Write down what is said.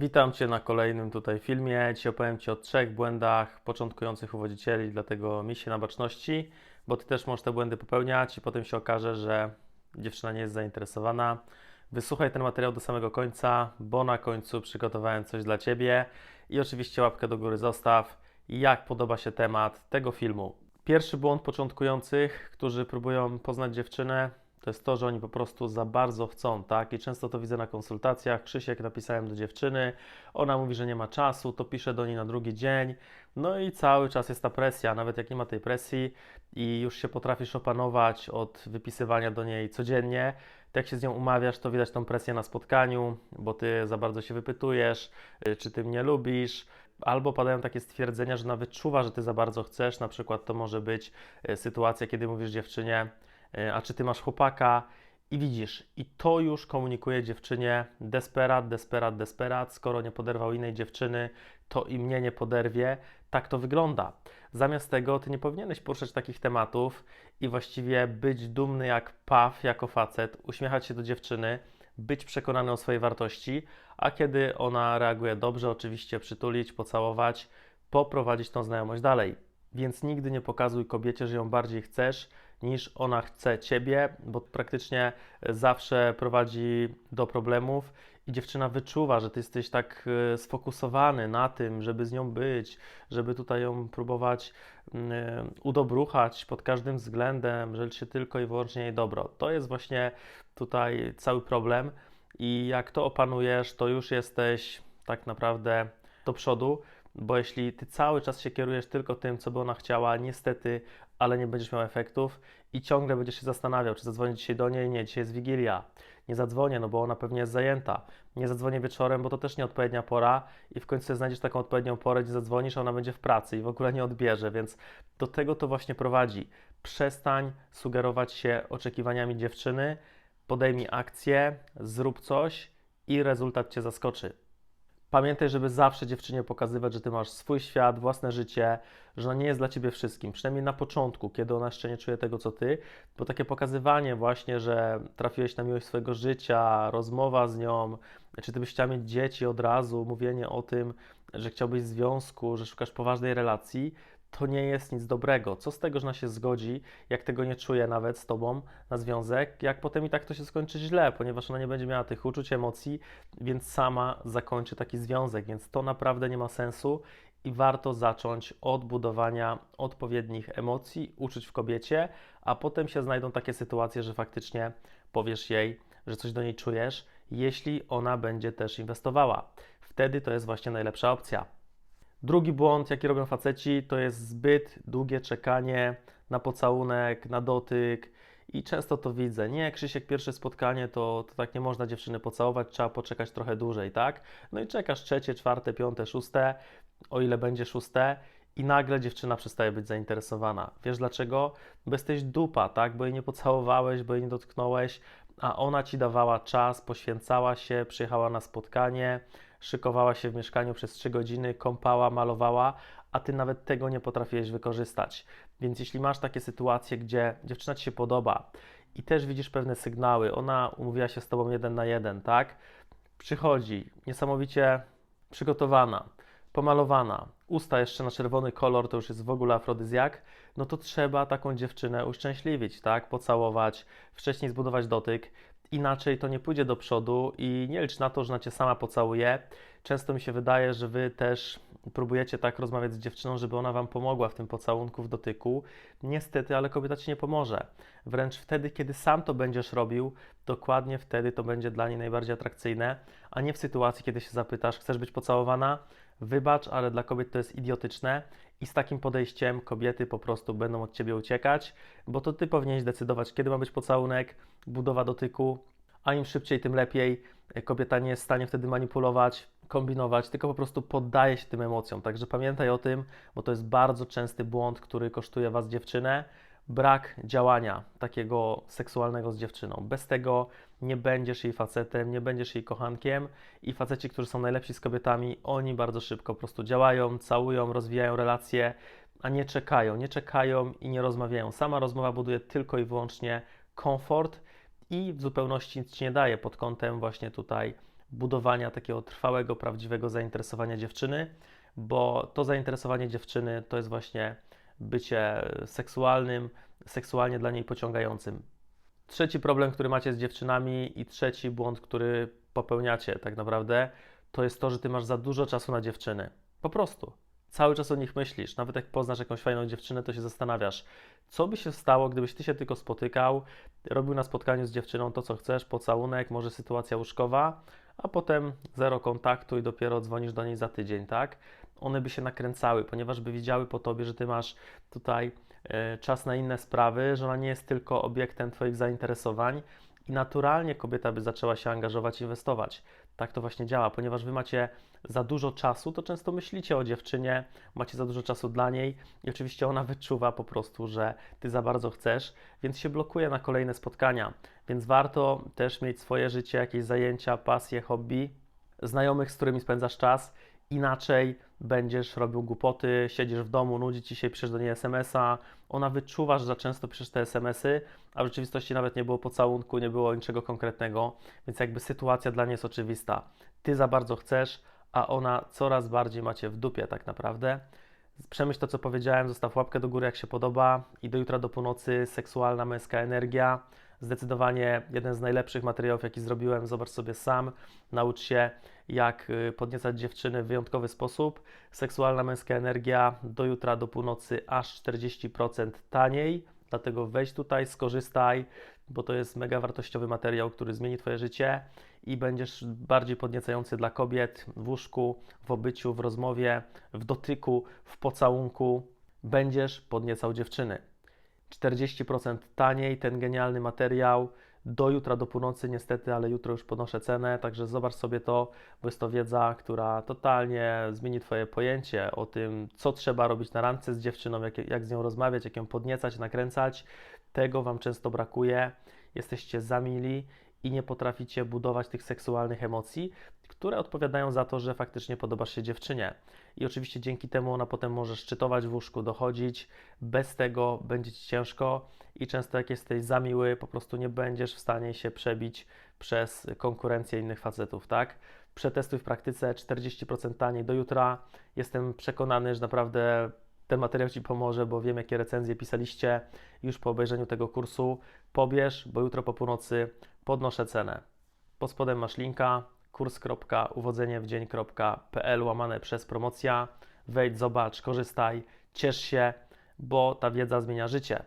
Witam Cię na kolejnym tutaj filmie. Dzisiaj opowiem Ci o trzech błędach początkujących uwodzicieli, dlatego miej się na baczności, bo Ty też możesz te błędy popełniać i potem się okaże, że dziewczyna nie jest zainteresowana. Wysłuchaj ten materiał do samego końca, bo na końcu przygotowałem coś dla Ciebie i oczywiście łapkę do góry zostaw, jak podoba się temat tego filmu. Pierwszy błąd początkujących, którzy próbują poznać dziewczynę, to jest to, że oni po prostu za bardzo chcą, tak? I często to widzę na konsultacjach. Krzysiek napisałem do dziewczyny, ona mówi, że nie ma czasu, to piszę do niej na drugi dzień. No i cały czas jest ta presja, nawet jak nie ma tej presji i już się potrafisz opanować od wypisywania do niej codziennie, to jak się z nią umawiasz, to widać tą presję na spotkaniu, bo ty za bardzo się wypytujesz, y, czy ty mnie lubisz, albo padają takie stwierdzenia, że nawet czuwa, że ty za bardzo chcesz. Na przykład to może być y, sytuacja, kiedy mówisz dziewczynie, a czy ty masz chłopaka? I widzisz, i to już komunikuje dziewczynie desperat, desperat, desperat. Skoro nie poderwał innej dziewczyny, to i mnie nie poderwie. Tak to wygląda. Zamiast tego, ty nie powinieneś poruszać takich tematów i właściwie być dumny jak paw, jako facet, uśmiechać się do dziewczyny, być przekonany o swojej wartości, a kiedy ona reaguje dobrze, oczywiście przytulić, pocałować, poprowadzić tą znajomość dalej. Więc nigdy nie pokazuj kobiecie, że ją bardziej chcesz, niż ona chce ciebie, bo praktycznie zawsze prowadzi do problemów i dziewczyna wyczuwa, że ty jesteś tak e, sfokusowany na tym, żeby z nią być, żeby tutaj ją próbować mm, udobruchać pod każdym względem, że się tylko i wyłącznie jej dobro. To jest właśnie tutaj cały problem i jak to opanujesz, to już jesteś tak naprawdę do przodu, bo jeśli ty cały czas się kierujesz tylko tym, co by ona chciała, niestety, ale nie będziesz miał efektów i ciągle będziesz się zastanawiał, czy zadzwonić dzisiaj do niej, nie, dzisiaj jest Wigilia, nie zadzwonię, no bo ona pewnie jest zajęta, nie zadzwonię wieczorem, bo to też nieodpowiednia pora i w końcu znajdziesz taką odpowiednią porę, gdzie zadzwonisz, a ona będzie w pracy i w ogóle nie odbierze, więc do tego to właśnie prowadzi. Przestań sugerować się oczekiwaniami dziewczyny, podejmij akcję, zrób coś i rezultat Cię zaskoczy. Pamiętaj, żeby zawsze dziewczynie pokazywać, że ty masz swój świat, własne życie, że ona nie jest dla ciebie wszystkim, przynajmniej na początku, kiedy ona jeszcze nie czuje tego, co ty, bo takie pokazywanie właśnie, że trafiłeś na miłość swojego życia, rozmowa z nią, czy ty byś chciał mieć dzieci od razu, mówienie o tym, że chciałbyś związku, że szukasz poważnej relacji, to nie jest nic dobrego. Co z tego, że ona się zgodzi, jak tego nie czuje nawet z tobą na związek, jak potem i tak to się skończy źle, ponieważ ona nie będzie miała tych uczuć, emocji, więc sama zakończy taki związek, więc to naprawdę nie ma sensu i warto zacząć od budowania odpowiednich emocji, uczuć w kobiecie, a potem się znajdą takie sytuacje, że faktycznie powiesz jej, że coś do niej czujesz, jeśli ona będzie też inwestowała. Wtedy to jest właśnie najlepsza opcja. Drugi błąd, jaki robią faceci, to jest zbyt długie czekanie na pocałunek, na dotyk. I często to widzę. Nie, Krzysiek, pierwsze spotkanie to, to tak nie można dziewczyny pocałować, trzeba poczekać trochę dłużej, tak? No i czekasz trzecie, czwarte, piąte, szóste, o ile będzie szóste, i nagle dziewczyna przestaje być zainteresowana. Wiesz dlaczego? Bo jesteś dupa, tak? Bo jej nie pocałowałeś, bo jej nie dotknąłeś, a ona ci dawała czas, poświęcała się, przyjechała na spotkanie, szykowała się w mieszkaniu przez 3 godziny, kąpała, malowała, a ty nawet tego nie potrafiłeś wykorzystać. Więc jeśli masz takie sytuacje, gdzie dziewczyna ci się podoba i też widzisz pewne sygnały, ona umówiła się z tobą jeden na jeden, tak? Przychodzi niesamowicie przygotowana, pomalowana, usta jeszcze na czerwony kolor, to już jest w ogóle afrodyzjak, no to trzeba taką dziewczynę uszczęśliwić, tak? Pocałować, wcześniej zbudować dotyk. Inaczej to nie pójdzie do przodu i nie licz na to, że na cię sama pocałuje. Często mi się wydaje, że wy też próbujecie tak rozmawiać z dziewczyną, żeby ona wam pomogła w tym pocałunku, w dotyku. Niestety, ale kobieta ci nie pomoże. Wręcz wtedy, kiedy sam to będziesz robił, dokładnie wtedy to będzie dla niej najbardziej atrakcyjne, a nie w sytuacji, kiedy się zapytasz, chcesz być pocałowana? Wybacz, ale dla kobiet to jest idiotyczne i z takim podejściem kobiety po prostu będą od ciebie uciekać, bo to ty powinieneś decydować, kiedy ma być pocałunek, budowa dotyku, a im szybciej, tym lepiej. Kobieta nie jest w stanie wtedy manipulować, kombinować, tylko po prostu poddaje się tym emocjom. Także pamiętaj o tym, bo to jest bardzo częsty błąd, który kosztuje Was dziewczynę brak działania takiego seksualnego z dziewczyną. Bez tego nie będziesz jej facetem, nie będziesz jej kochankiem i faceci, którzy są najlepsi z kobietami, oni bardzo szybko po prostu działają, całują, rozwijają relacje, a nie czekają, nie czekają i nie rozmawiają. Sama rozmowa buduje tylko i wyłącznie komfort i w zupełności nic ci nie daje pod kątem właśnie tutaj budowania takiego trwałego, prawdziwego zainteresowania dziewczyny, bo to zainteresowanie dziewczyny to jest właśnie bycie seksualnym, seksualnie dla niej pociągającym. Trzeci problem, który macie z dziewczynami i trzeci błąd, który popełniacie tak naprawdę, to jest to, że ty masz za dużo czasu na dziewczyny. Po prostu. Cały czas o nich myślisz. Nawet jak poznasz jakąś fajną dziewczynę, to się zastanawiasz, co by się stało, gdybyś ty się tylko spotykał, robił na spotkaniu z dziewczyną to, co chcesz, pocałunek, może sytuacja łóżkowa, a potem zero kontaktu i dopiero dzwonisz do niej za tydzień, tak? One by się nakręcały, ponieważ by widziały po tobie, że ty masz tutaj e, czas na inne sprawy, że ona nie jest tylko obiektem twoich zainteresowań i naturalnie kobieta by zaczęła się angażować, inwestować. Tak to właśnie działa, ponieważ wy macie za dużo czasu, to często myślicie o dziewczynie, macie za dużo czasu dla niej i oczywiście ona wyczuwa po prostu, że ty za bardzo chcesz, więc się blokuje na kolejne spotkania. Więc warto też mieć swoje życie, jakieś zajęcia, pasje, hobby, znajomych, z którymi spędzasz czas. Inaczej będziesz robił głupoty, siedzisz w domu, nudzi ci się, piszesz do niej SMS-a, ona wyczuwa, że za często piszesz te SMS-y, a w rzeczywistości nawet nie było pocałunku, nie było niczego konkretnego, więc jakby sytuacja dla niej jest oczywista. Ty za bardzo chcesz, a ona coraz bardziej macie w dupie tak naprawdę. Przemyśl to, co powiedziałem, zostaw łapkę do góry, jak się podoba i do jutra do północy seksualna męska energia. Zdecydowanie jeden z najlepszych materiałów, jaki zrobiłem. Zobacz sobie sam, naucz się, jak y, podniecać dziewczyny w wyjątkowy sposób. Seksualna męska energia do jutra do północy aż 40% taniej. Dlatego wejdź tutaj, skorzystaj, bo to jest mega wartościowy materiał, który zmieni Twoje życie i będziesz bardziej podniecający dla kobiet w łóżku, w obyciu, w rozmowie, w dotyku, w pocałunku. Będziesz podniecał dziewczyny. 40% taniej ten genialny materiał. Do jutra, do północy, niestety, ale jutro już podnoszę cenę, także zobacz sobie to, bo jest to wiedza, która totalnie zmieni Twoje pojęcie o tym, co trzeba robić na randce z dziewczyną, jak, jak z nią rozmawiać, jak ją podniecać, nakręcać. Tego Wam często brakuje. Jesteście za mili i nie potraficie budować tych seksualnych emocji, które odpowiadają za to, że faktycznie podobasz się dziewczynie. I oczywiście dzięki temu ona potem może szczytować w łóżku, dochodzić. Bez tego będzie ci ciężko i często jak jesteś za miły, po prostu nie będziesz w stanie się przebić przez konkurencję innych facetów, tak? Przetestuj w praktyce 40% taniej do jutra. Jestem przekonany, że naprawdę ten materiał Ci pomoże, bo wiem, jakie recenzje pisaliście już po obejrzeniu tego kursu. Pobierz, bo jutro po północy podnoszę cenę. Pod spodem masz linka kurs.uwodzeniewdzień.pl łamane przez promocja. Wejdź, zobacz, korzystaj, ciesz się, bo ta wiedza zmienia życie.